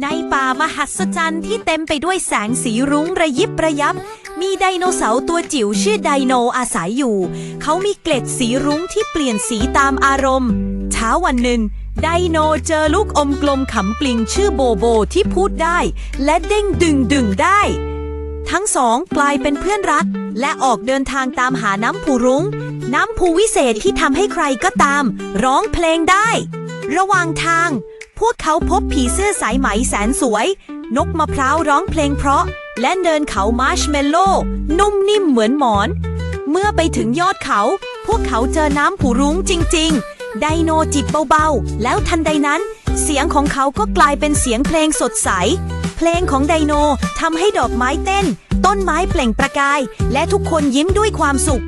ในป่ามหัศจรรย์ที่เต็มไปด้วยแสงสีรุ้งระยิบระยับ มีไดโนเสาร์ตัวจิ๋วชื่อไดโนอาศัยอยู่ เขามีเกล็ดสีรุ้งที่เปลี่ยนสีตามอารมณ์ เช้าวันหนึ่ง ไดโนเจอลูกอมกลมขำปลิงชื่อโบโบที่พูดได้ และเด้งดึงดึงได้ ทั้งสองกลายเป็นเพื่อนรัก และออกเดินทางตามหาน้ำผูรุง้ง น้ำผูวิเศษที่ทำให้ใครก็ตาม ร้องเพลงได้ ระหว่างทาง พวกเขาพบผีเสื้อสายไหมแสนสวย นกมะพร้าวร้องเพลงเพราะ และเนินเขามาร์ชเมลโล่นุ่มนิ่มเหมือนหมอน เมื่อไปถึงยอดเขา พวกเขาเจอน้ำผูรุ้งจริง ๆ ไดโนจิบเบาๆ แล้วทันใดนั้น เสียงของเขาก็กลายเป็นเสียงเพลงสดใส เพลงของไดโนทำให้ดอกไม้เต้น ต้นไม้เปล่งประกาย และทุกคนยิ้มด้วยความสุข